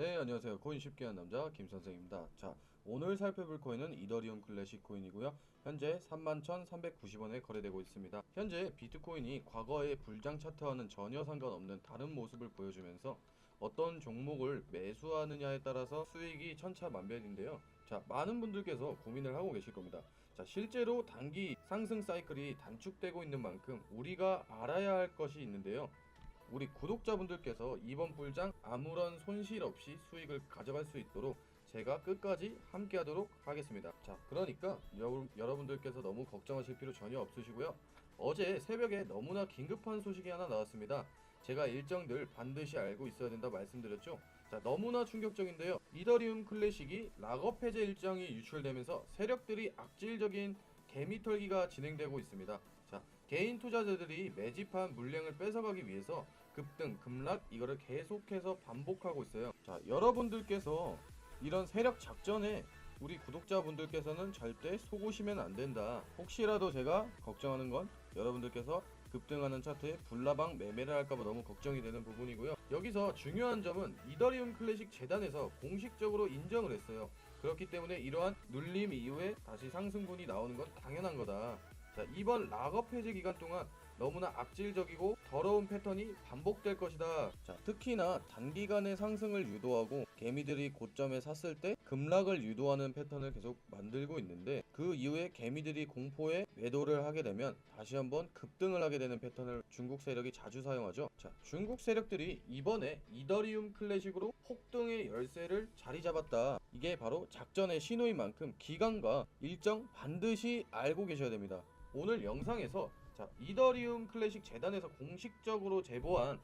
네, 안녕하세요. 코인 쉽게 한 남자 김선생입니다. 자, 오늘 살펴볼 코인은 이더리움 클래식 코인이고요. 현재 31,390원에 거래되고 있습니다. 현재 비트코인이 과거의 불장 차트와는 전혀 상관없는 다른 모습을 보여주면서 어떤 종목을 매수하느냐에 따라서 수익이 천차만별인데요. 자, 많은 분들께서 고민을 하고 계실 겁니다. 자, 실제로 단기 상승 사이클이 단축되고 있는 만큼 우리가 알아야 할 것이 있는데요. 우리 구독자분들께서 이번 불장 아무런 손실 없이 수익을 가져갈 수 있도록 제가 끝까지 함께 하도록 하겠습니다. 자, 그러니까 여, 여러분들께서 너무 걱정하실 필요 전혀 없으시고요. 어제 새벽에 너무나 긴급한 소식이 하나 나왔습니다. 제가 일정들 반드시 알고 있어야 된다 말씀드렸죠. 자, 너무나 충격적인데요. 이더리움 클래식이 락업 해제 일정이 유출되면서 세력들이 악질적인 개미털기가 진행되고 있습니다. 자, 개인 투자자들이 매집한 물량을 뺏어가기 위해서 급등, 급락 이거를 계속해서 반복하고 있어요. 자, 여러분들께서 이런 세력 작전에 우리 구독자분들께서는 절대 속으시면 안 된다. 혹시라도 제가 걱정하는 건 여러분들께서 급등하는 차트에 불나방 매매를 할까봐 너무 걱정이 되는 부분이고요. 여기서 중요한 점은 이더리움 클래식 재단에서 공식적으로 인정을 했어요. 그렇기 때문에 이러한 눌림 이후에 다시 상승분이 나오는 건 당연한 거다. 자, 이번 락업 해제 기간 동안 너무나 악질적이고 더러운 패턴이 반복될 것이다. 자, 특히나 단기간의 상승을 유도하고 개미들이 고점에 샀을 때 급락을 유도하는 패턴을 계속 만들고 있는데 그 이후에 개미들이 공포에 매도를 하게 되면 다시 한번 급등을 하게 되는 패턴을 중국 세력이 자주 사용하죠. 자, 중국 세력들이 이번에 이더리움 클래식으로 폭등의 열쇠를 자리 잡았다. 이게 바로 작전의 신호인 만큼 기간과 일정 반드시 알고 계셔야 됩니다. 오늘 영상에서 자, 이더리움 클래식 재단에서 공식적으로 제보한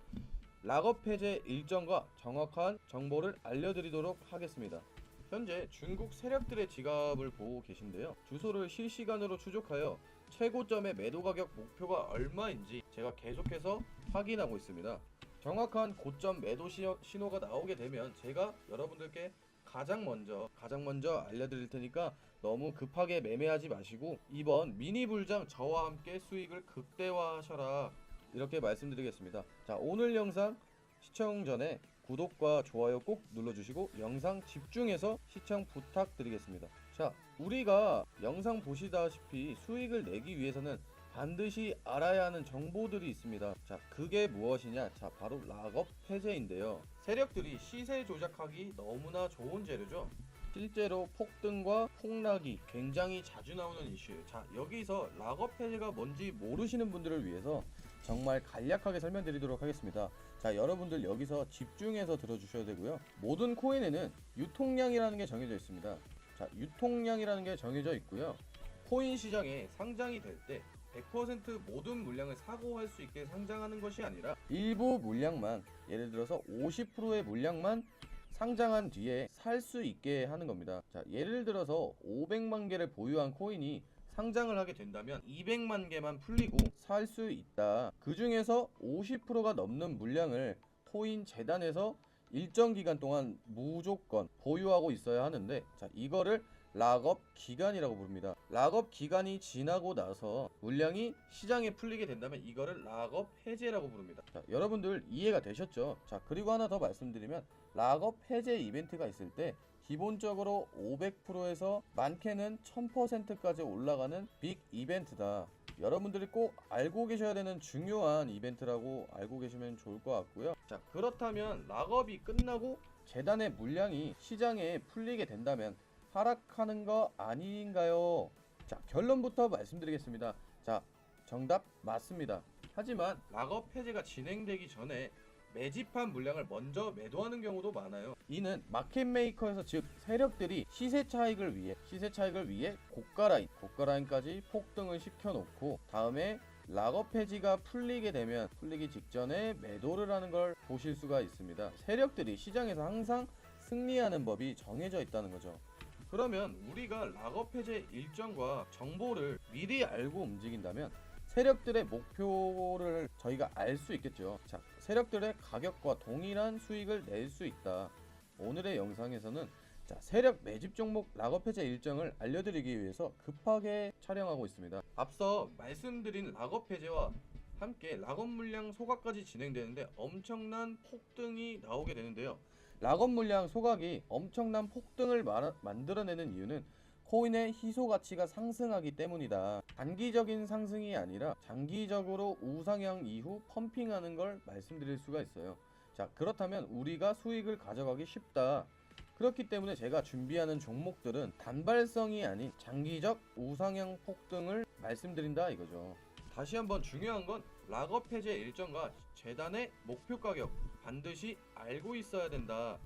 락업 해제 일정과 정확한 정보를 알려드리도록 하겠습니다. 현재 중국 세력들의 지갑을 보고 계신데요. 주소를 실시간으로 추적하여 최고점의 매도 가격 목표가 얼마인지 제가 계속해서 확인하고 있습니다. 정확한 고점 매도 시- 신호가 나오게 되면 제가 여러분들께 가장 먼저 가장 먼저 알려드릴 테니까 너무 급하게 매매하지 마시고 이번 미니 불장 저와 함께 수익을 극대화하셔라 이렇게 말씀드리겠습니다. 자 오늘 영상 시청 전에 구독과 좋아요 꼭 눌러주시고 영상 집중해서 시청 부탁드리겠습니다. 자 우리가 영상 보시다시피 수익을 내기 위해서는 반드시 알아야 하는 정보들이 있습니다. 자, 그게 무엇이냐? 자, 바로 락업 해제인데요. 세력들이 시세 조작하기 너무나 좋은 재료죠. 실제로 폭등과 폭락이 굉장히 자주 나오는 이슈예요. 자, 여기서 락업 해제가 뭔지 모르시는 분들을 위해서 정말 간략하게 설명드리도록 하겠습니다. 자, 여러분들 여기서 집중해서 들어주셔야 되고요. 모든 코인에는 유통량이라는 게 정해져 있습니다. 자, 유통량이라는 게 정해져 있고요. 코인 시장에 상장이 될 때 100% 모든 물량을 사고 할 수 있게 상장하는 것이 아니라 일부 물량만 예를 들어서 50%의 물량만 상장한 뒤에 살 수 있게 하는 겁니다. 자, 예를 들어서 500만 개를 보유한 코인이 상장을 하게 된다면 200만 개만 풀리고 살 수 있다. 그 중에서 50%가 넘는 물량을 토인 재단에서 일정 기간 동안 무조건 보유하고 있어야 하는데 자 이거를 락업 기간이라고 부릅니다. 락업 기간이 지나고 나서 물량이 시장에 풀리게 된다면 이거를 락업 해제라고 부릅니다. 자, 여러분들 이해가 되셨죠? 자, 그리고 하나 더 말씀드리면 락업 해제 이벤트가 있을 때 기본적으로 500%에서 많게는 1000%까지 올라가는 빅 이벤트다. 여러분들이 꼭 알고 계셔야 되는 중요한 이벤트라고 알고 계시면 좋을 것 같고요. 자, 그렇다면 락업이 끝나고 재단의 물량이 시장에 풀리게 된다면 하락하는 거 아닌가요? 자, 결론부터 말씀드리겠습니다. 자, 정답 맞습니다. 하지만 락업 해제가 진행되기 전에 매집한 물량을 먼저 매도하는 경우도 많아요. 이는 마켓 메이커에서 즉 세력들이 시세 차익을 위해 시세 차익을 위해 고가 라인, 고가 라인까지 폭등을 시켜 놓고 다음에 락업 해지가 풀리게 되면 풀리기 직전에 매도를 하는 걸 보실 수가 있습니다. 세력들이 시장에서 항상 승리하는 법이 정해져 있다는 거죠. 그러면 우리가 락업 해제 일정과 정보를 미리 알고 움직인다면 세력들의 목표를 저희가 알 수 있겠죠. 자, 세력들의 가격과 동일한 수익을 낼 수 있다. 오늘의 영상에서는 자, 세력 매집 종목 락업 해제 일정을 알려드리기 위해서 급하게 촬영하고 있습니다. 앞서 말씀드린 락업 해제와 함께 락업 물량 소각까지 진행되는데 엄청난 폭등이 나오게 되는데요. 락업 물량 소각이 엄청난 폭등을 마- 만들어내는 이유는 코인의 희소 가치가 상승하기 때문이다. 단기적인 상승이 아니라 장기적으로 우상향 이후 펌핑하는 걸 말씀드릴 수가 있어요. 자, 그렇다면 우리가 수익을 가져가기 쉽다. 그렇기 때문에 제가 준비하는 종목들은 단발성이 아닌 장기적 우상향 폭등을 말씀드린다 이거죠. 다시 한번 중요한 건 락업 해제 일정과 재단의 목표 가격 반드시 알고 있어야 된다.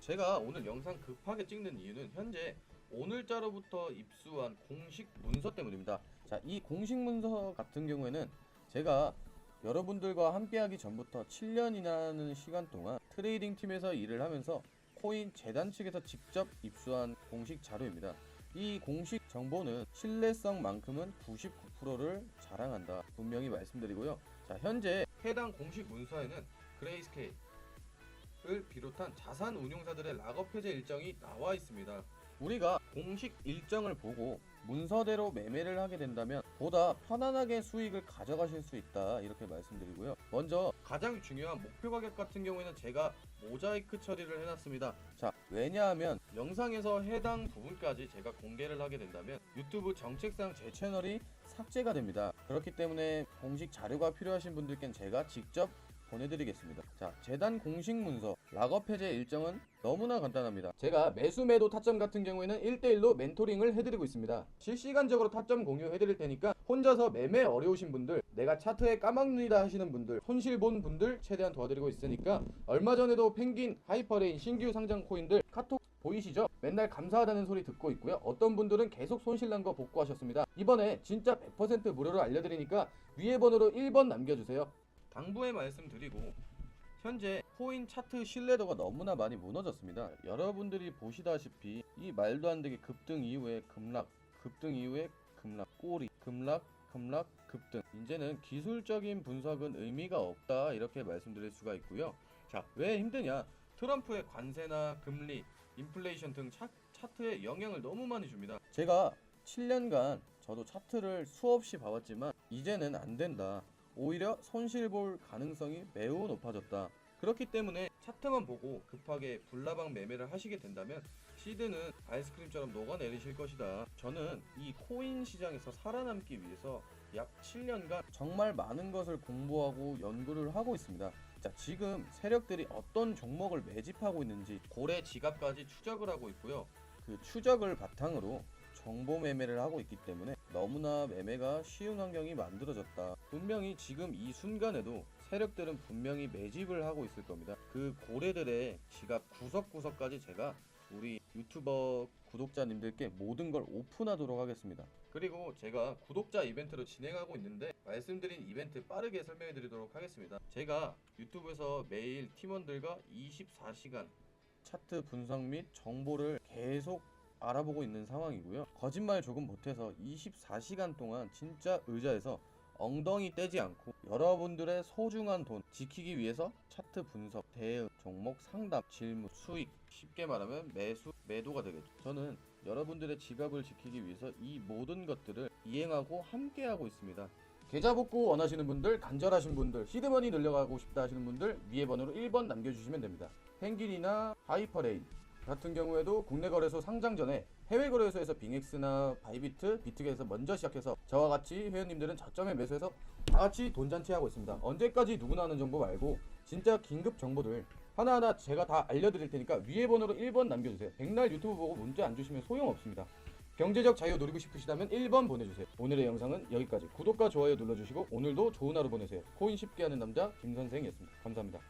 제가 오늘 영상 급하게 찍는 이유는 현재 오늘자로부터 입수한 공식 문서 때문입니다. 자, 이 공식 문서 같은 경우에는 제가 여러분들과 함께하기 전부터 7년이라는 시간 동안 트레이딩 팀에서 일을 하면서 코인 재단 측에서 직접 입수한 공식 자료입니다. 이 공식 정보는 신뢰성만큼은 99%를 자랑한다. 분명히 말씀드리고요. 자, 현재 해당 공식 문서에는 그레이스케일을 비롯한 자산 운용사들의 락업 해제 일정이 나와 있습니다. 우리가 공식 일정을 보고 문서대로 매매를 하게 된다면 보다 편안하게 수익을 가져가실 수 있다 이렇게 말씀드리고요. 먼저 가장 중요한 목표 가격 같은 경우에는 제가 모자이크 처리를 해놨습니다. 자 왜냐하면 영상에서 해당 부분까지 제가 공개를 하게 된다면 유튜브 정책상 제 채널이 삭제가 됩니다. 그렇기 때문에 공식 자료가 필요하신 분들께는 제가 직접 보내드리겠습니다. 자, 재단 공식 문서 락업 해제 일정은 너무나 간단합니다. 제가 매수 매도 타점 같은 경우에는 1대1로 멘토링을 해드리고 있습니다. 실시간적으로 타점 공유해드릴 테니까 혼자서 매매 어려우신 분들, 내가 차트에 까막눈이다 하시는 분들, 손실 본 분들 최대한 도와드리고 있으니까 얼마 전에도 펭귄, 하이퍼레인 신규 상장 코인들 카톡 보이시죠? 맨날 감사하다는 소리 듣고 있고요. 어떤 분들은 계속 손실난 거 복구하셨습니다. 이번에 진짜 100% 무료로 알려드리니까 위에 번호로 1번 남겨주세요. 당부의 말씀드리고 현재 코인 차트 신뢰도가 너무나 많이 무너졌습니다. 여러분들이 보시다시피 이 말도 안 되게 급등 이후에 급락, 급등 이후에 급락, 꼬리, 급락, 급락, 급등. 이제는 기술적인 분석은 의미가 없다 이렇게 말씀드릴 수가 있고요. 자, 왜 힘드냐? 트럼프의 관세나 금리, 인플레이션 등 차, 차트에 영향을 너무 많이 줍니다. 제가 7년간 저도 차트를 수없이 봐왔지만 이제는 안 된다. 오히려 손실 볼 가능성이 매우 높아졌다. 그렇기 때문에 차트만 보고 급하게 불나방 매매를 하시게 된다면 시드는 아이스크림처럼 녹아내리실 것이다. 저는 이 코인 시장에서 살아남기 위해서 약 7년간 정말 많은 것을 공부하고 연구를 하고 있습니다. 자, 지금 세력들이 어떤 종목을 매집하고 있는지 고래 지갑까지 추적을 하고 있고요. 그 추적을 바탕으로 정보 매매를 하고 있기 때문에 너무나 매매가 쉬운 환경이 만들어졌다. 분명히 지금 이 순간에도 세력들은 분명히 매집을 하고 있을 겁니다. 그 고래들의 지갑 구석구석까지 제가 우리 유튜버 구독자님들께 모든 걸 오픈하도록 하겠습니다. 그리고 제가 구독자 이벤트로 진행하고 있는데 말씀드린 이벤트 빠르게 설명해 드리도록 하겠습니다. 제가 유튜브에서 매일 팀원들과 24시간 차트 분석 및 정보를 계속 알아보고 있는 상황이고요. 거짓말 조금 못해서 24시간 동안 진짜 의자에서 엉덩이 떼지 않고 여러분들의 소중한 돈 지키기 위해서 차트 분석, 대응, 종목 상담, 질문, 수익 쉽게 말하면 매수, 매도가 되겠죠. 저는 여러분들의 지갑을 지키기 위해서 이 모든 것들을 이행하고 함께하고 있습니다. 계좌 복구 원하시는 분들, 간절하신 분들, 시드머니 늘려가고 싶다 하시는 분들 위에 번호로 1번 남겨주시면 됩니다. 펭귄이나 하이퍼레인 같은 경우에도 국내 거래소 상장 전에 해외 거래소에서 빙엑스나 바이비트, 비트겟에서 먼저 시작해서 저와 같이 회원님들은 저점에 매수해서 다 같이 돈 잔치 하고 있습니다. 언제까지 누구나 하는 정보 말고 진짜 긴급 정보들 하나하나 제가 다 알려드릴 테니까 위에 번호로 1번 남겨주세요. 백날 유튜브 보고 문자 안 주시면 소용없습니다. 경제적 자유 노리고 싶으시다면 1번 보내주세요. 오늘의 영상은 여기까지. 구독과 좋아요 눌러주시고 오늘도 좋은 하루 보내세요. 코인 쉽게 하는 남자 김선생이었습니다. 감사합니다.